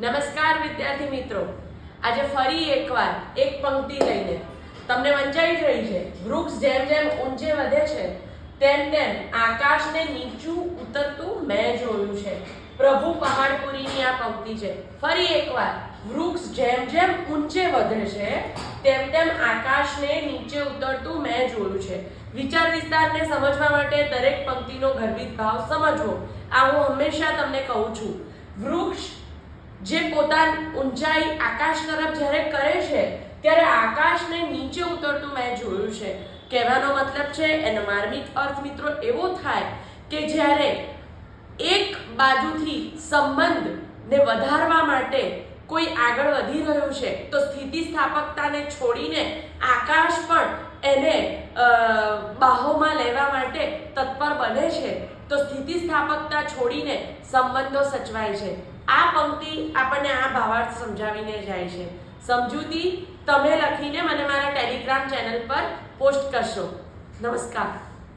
નમસ્કાર વિદ્યાર્થી મિત્રો. આજે ફરી એકવાર એક પંક્તિ લઈને તમને વંચાઈ જ રહી છે. વૃક્ષ જેમ જેમ ઊંચે વધે છે, તેમ તેમ આકાશને નીચું ઉતરતું મેં જોયું છે. પ્રભુ પહાડપુરીની આ પંક્તિ છે. ફરી એકવાર, વૃક્ષ જેમ જેમ ઊંચે વધે છે, તેમ તેમ આકાશને નીચે ઉતરતું મેં જોયું છે. વિચાર વિસ્તારને સમજવા માટે દરેક પંક્તિનો ગર્ભિત ભાવ સમજવો. આ હું હંમેશા તમને કહું છું. વૃક્ષ જે પોતાની ઊંચાઈ આકાશ તરફ જ્યારે કરે છે, ત્યારે આકાશને નીચે ઉતરતું મેં જોયું છે. કહેવાનો મતલબ છે, એનો માર્મિક અર્થ મિત્રો એવો થાય કે જ્યારે એક બાજુથી સંબંધને વધારવા માટે કોઈ આગળ વધી રહ્યું છે, તો સ્થિતિસ્થાપકતાને છોડીને આકાશ પણ એને બાહોમાં લેવા માટે તત્પર બને છે, તો સ્થિતિસ્થાપકતા છોડીને સંબંધો સચવાય છે. આ પંક્તિ આપણને આ ભાવાર્થ સમજાવીને જાય છે. સમજૂતી તમે લખીને મને મારા ટેલિગ્રામ ચેનલ પર પોસ્ટ કરશો. નમસ્કાર.